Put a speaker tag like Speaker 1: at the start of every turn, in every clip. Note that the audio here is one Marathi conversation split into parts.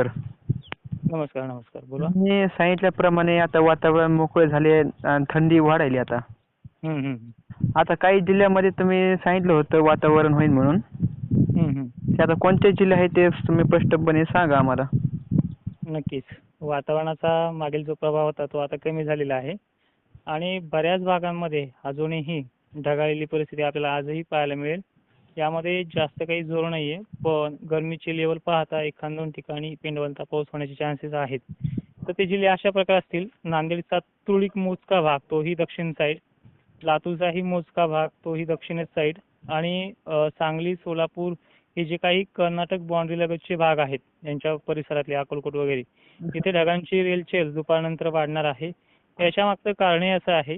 Speaker 1: सर
Speaker 2: नमस्कार नमस्कार. बोला.
Speaker 1: मी सांगितल्याप्रमाणे आता वातावरण मोकळे झाले आणि थंडी वाढायली आता.
Speaker 2: हम्म, हम्म,
Speaker 1: आता काही जिल्ह्यामध्ये तुम्ही सांगितलं होतं वातावरण होईल म्हणून.
Speaker 2: हम्म, हम्म.
Speaker 1: ते आता कोणते जिल्हे आहेत ते तुम्ही स्पष्टपणे सांगा आम्हाला.
Speaker 2: नक्कीच. वातावरणाचा मागील जो प्रभाव होता तो आता कमी झालेला आहे. आणि बऱ्याच भागांमध्ये अजूनही ढगाळलेली परिस्थिती आपल्याला आजही पाहायला मिळेल. यामध्ये जास्त काही जोर नाहीये पण गरमीची लेवल पाहता एखाद दोन ठिकाणी पेंडवलता पाऊस होण्याचे चान्सेस आहेत. तर ते जिल्हे अशा प्रकारे असतील. नांदेडचा तुळीक मोजका भाग तोही दक्षिण साईड लातूरचाही मोजका भाग तोही दक्षिणेच साईड आणि सांगली सोलापूर हे जे काही कर्नाटक बाउंड्री लगतचे भाग आहेत यांच्या परिसरातले अकोलकोट वगैरे तिथे ढगांची रेलचेल दुपारनंतर वाढणार आहे. याच्या मागचं कारण असं आहे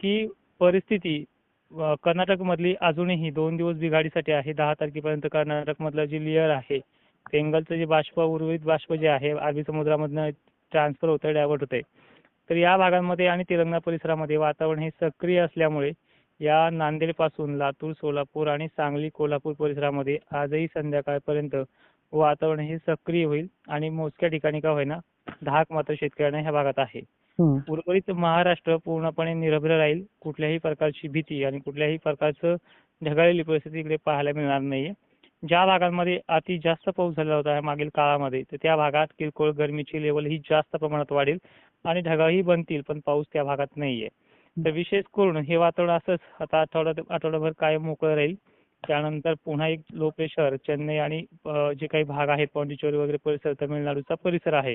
Speaker 2: की परिस्थिती कर्नाटकमधली अजूनही दोन दिवस बिघाडीसाठी आहे. दहा तारखेपर्यंत कर्नाटकमधलं जे लेअर आहे बेंगलचं जे बाष्प उर्वरित बाष्प जे आहे अरबी समुद्रामधनं ट्रान्सफर होतं डायव्हर्ट होते तर या भागांमध्ये आणि तेलंगणा परिसरामध्ये वातावरण हे सक्रिय असल्यामुळे या नांदेडपासून लातूर सोलापूर आणि सांगली कोल्हापूर परिसरामध्ये आजही संध्याकाळपर्यंत वातावरण हे सक्रिय होईल आणि मोजक्या ठिकाणी का होईना धाक मात्र शेतकऱ्यांना ह्या भागात आहे. उर्वरित महाराष्ट्र पूर्णपणे निरभ्र राहील. कुठल्याही प्रकारची भीती आणि कुठल्याही प्रकारचं ढगाळलेली परिस्थिती इकडे पाहायला मिळणार नाहीये. ज्या भागांमध्ये अति जास्त पाऊस झाला होता मागील काळामध्ये तर त्या भागात किरकोळ गरमीची लेवल ही जास्त प्रमाणात वाढेल आणि ढगाळही बनतील पण पाऊस त्या भागात नाहीये. तर विशेष करून हे वातावरण असंच आता आठवडा आठवडाभर कायम मोकळं राहील. त्यानंतर पुन्हा एक लो प्रेशर चेन्नई आणि जे काही भाग आहेत पॉंडिचेरी वगैरे परिसर तमिळनाडूचा परिसर आहे.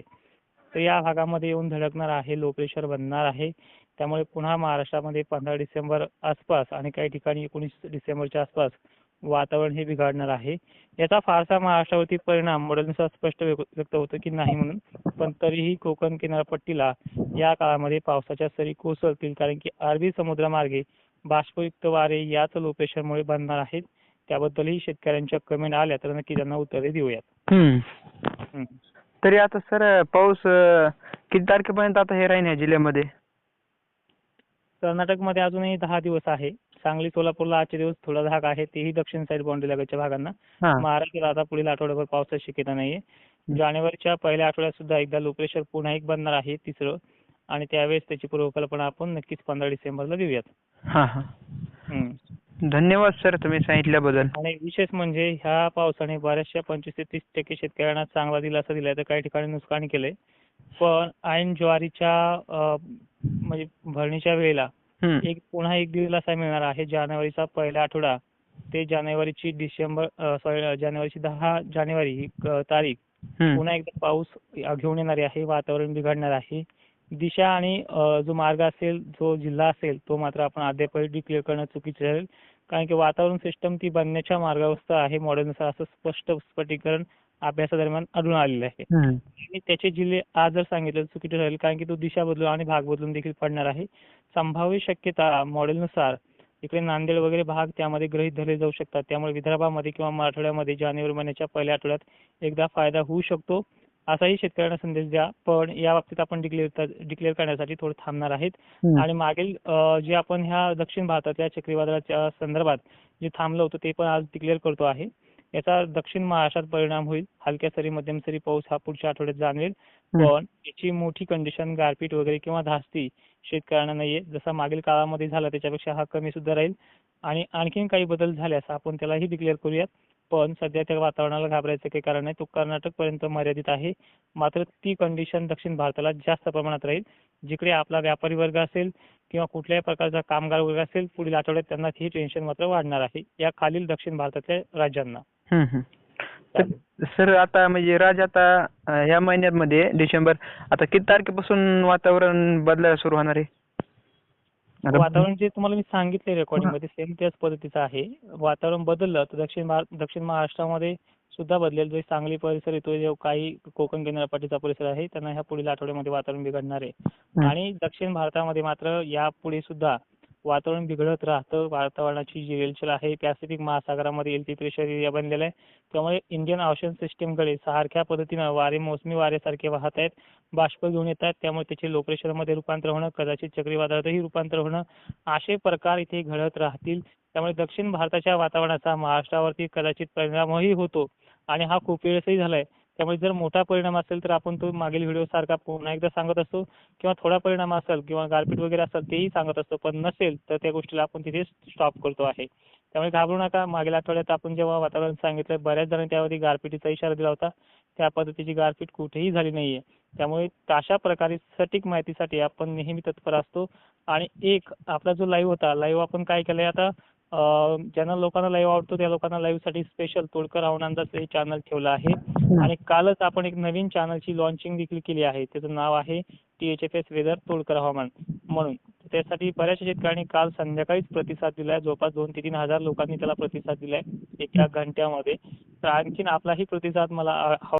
Speaker 2: तर या भागामध्ये येऊन धडकणार आहे लो प्रेशर बनणार आहे. त्यामुळे पुन्हा महाराष्ट्रामध्ये पंधरा डिसेंबर आसपास आणि काही ठिकाणी एकोणीस डिसेंबरच्या आसपास वातावरण हे बिघडणार आहे. याचा फारसा महाराष्ट्रावरती परिणाम मॉडेलनुसार स्पष्ट व्यक- व्यक्त होतो की नाही म्हणून पण तरीही कोकण किनारपट्टीला या काळामध्ये पावसाच्या सरी कोसळतील कारण की अरबी समुद्रामार्गे बाष्पयुक्त वारे याच लो प्रेशरमुळे बनणार आहेत. त्याबद्दलही शेतकऱ्यांच्या कमेंट आल्या तर नक्की त्यांना उत्तरे देऊयात.
Speaker 1: तरी आता सर पाऊस अं, किती तारखेपर्यंत आता हे राहील या जिल्ह्यामध्ये?
Speaker 2: कर्नाटकमध्ये अजूनही दहा दिवस आहे. सांगली सोलापूरला आजचे दिवस थोडा धाक आहे तेही दक्षिण साईड बाउंड्री लगतच्या भागांना.
Speaker 1: हा.
Speaker 2: महाराष्ट्रात आता पुढील आठवड्याभर पावसाची शक्यता नाहीये. जानेवारीच्या पहिल्या आठवड्यात सुद्धा एकदा लो प्रेशर पुन्हा एक बनणार आहे तिसरं. आणि त्यावेळेस त्याची पूर्वकल्पना आपण नक्कीच पंधरा डिसेंबरला देऊयात.
Speaker 1: हा हा.
Speaker 2: हम्म.
Speaker 1: धन्यवाद सर तुम्ही सांगितल्याबद्दल.
Speaker 2: आणि विशेष म्हणजे ह्या पावसाने बऱ्याचशा पंचवीस ते तीस टक्के शेतकऱ्यांना चांगला दिलासा दिलाय. तर काही ठिकाणी नुकसान केलंय. पण ऐन ज्वारीच्या म्हणजे भरणीच्या वेळेला. एक पुन्हा एक दिलासा मिळणार आहे. जानेवारीचा पहिला आठवडा. ते जानेवारीची डिसेंबर सॉरी जानेवारीची दहा जानेवारी ही तारीख. पुन्हा एकदा पाऊस घेऊन येणारी आहे. वातावरण बिघडणार आहे. दिशा आणि जो मार्ग असेल जो जिल्हा असेल तो मात्र आपण अद्याप डिक्लेअर करणं चुकीचं ठरेल. कारण की वातावरण सिस्टम ती बनण्याच्या मार्गावस्था आहे मॉडेलनुसार असं स्पष्ट स्पष्टीकरण अभ्यासादरम्यान आढळून आलेलं आहे. आणि त्याचे जिल्हे आज जर सांगितलं चुकीचं ठरेल कारण की तो दिशा बदलून आणि भाग बदलून देखील पडणार आहे. संभाव्य शक्यता मॉडेलनुसार इकडे नांदेड वगैरे भाग त्यामध्ये गृहीत धरले जाऊ शकतात. त्यामुळे विदर्भामध्ये किंवा मराठवाड्यामध्ये जानेवारी महिन्याच्या पहिल्या आठवड्यात एकदा फायदा होऊ शकतो. असाही शेतकऱ्यांना संदेश द्या. पण या बाबतीत आपण डिक्लेअर डिक्लेअर करण्यासाठी थोडं थांबणार आहेत. आणि मागील जे आपण ह्या दक्षिण भारताच्या चक्रीवादळाच्या संदर्भात जे थांबलं होतं ते पण आज डिक्लेअर करतो आहे. याचा दक्षिण महाराष्ट्रात परिणाम होईल. हलक्या सरी मध्यम सरी पाऊस हा पुढच्या आठवड्यात जाणवेल. पण याची मोठी कंडिशन गारपीट वगैरे किंवा धास्ती शेतकऱ्यांना नाहीये. जसा मागील काळामध्ये झाला त्याच्यापेक्षा हा कमी सुद्धा राहील. आणि आणखीन काही बदल झाल्यास आपण त्यालाही डिक्लेअर करूयात. पण सध्या त्या वातावरणाला घाबरायचं काही कारण नाही. तो कर्नाटक पर्यंत मर्यादित आहे. मात्र ती कंडिशन दक्षिण भारताला जास्त प्रमाणात राहील. जिकडे आपला व्यापारी वर्ग असेल किंवा कुठल्याही प्रकारचा कामगार वर्ग असेल पुढील आठवड्यात त्यांना ही टेन्शन मात्र वाढणार आहे. या खालील दक्षिण भारतातल्या राज्यांना.
Speaker 1: सर आता म्हणजे राज आता या महिन्यामध्ये डिसेंबर आता किती तारखेपासून वातावरण बदलायला सुरू होणार आहे?
Speaker 2: वातावरण जे तुम्हाला मी सांगितले रेकॉर्डिंगमध्ये सेम त्याच पद्धतीचं आहे. वातावरण बदललं तर दक्षिण भार- दक्षिण महाराष्ट्रामध्ये सुद्धा बदलेल. जो सांगली परिसर येतो जो काही कोकण किनारपट्टीचा परिसर आहे त्यांना ह्या पुढील आठवड्यामध्ये वातावरण बिघडणार आहे. आणि दक्षिण भारतामध्ये मात्र यापुढे सुद्धा वातावरण बिघडत राहतं. वातावरणाची जी रेलचेल आहे पॅसिफिक महासागरामध्ये येईल टी प्रेशर एरिया बनलेला आहे. त्यामुळे इंडियन ऑशन सिस्टीमकडे सारख्या पद्धतीनं वारे मोसमी वाऱ्यासारखे वाहत आहेत. बाष्प घेऊन येतात त्यामुळे त्याचे लो प्रेशरमध्ये रूपांतर होणं कदाचित चक्रीवादळातही रूपांतर होणं असे प्रकार इथे घडत राहतील. त्यामुळे दक्षिण भारताच्या वातावरणाचा महाराष्ट्रावरती कदाचित परिणामही होतो. आणि हा खूप वेळेसही झालाय. त्यामुळे जर मोठा परिणाम असेल तर आपण तो मागील व्हिडिओ सारखा पुन्हा एकदा सांगत असतो. किंवा थोडा परिणाम असेल किंवा गारपीट वगैरे असेल तेही सांगत असतो. पण नसेल तर त्या गोष्टीला आपण तिथे स्टॉप करतो आहे. त्यामुळे घाबरू नका. मागील आठवड्यात आपण जेव्हा वातावरण सांगितलं बऱ्याच जणांनी त्यावरती गारपिटीचा इशारा दिला होता. त्या पद्धतीची गारपीट कुठेही झाली नाहीये. त्यामुळे अशा प्रकारे सटीक माहितीसाठी आपण नेहमी तत्पर असतो. आणि एक आपला जो लाईव्ह होता लाईव्ह आपण काय केलंय? आता ज्यांना लोकांना लाईव्ह आवडतो त्या लोकांना लाईव्हसाठी स्पेशल तोडकर हवामानाचा हे चॅनल ठेवलं आहे. आणि कालच आपण एक नवीन चॅनलची लॉन्चिंग देखील केली आहे. त्याचं नाव आहे T H F S weather Todkar हवामान. म्हणून त्यासाठी बऱ्याचशा शेतकऱ्यांनी काल संध्याकाळीच प्रतिसाद दिलाय. जवळपास दोन ते तीन हजार लोकांनी त्याला प्रतिसाद दिलाय एका घंट्यामध्ये. तर आणखीन आपलाही प्रतिसाद मला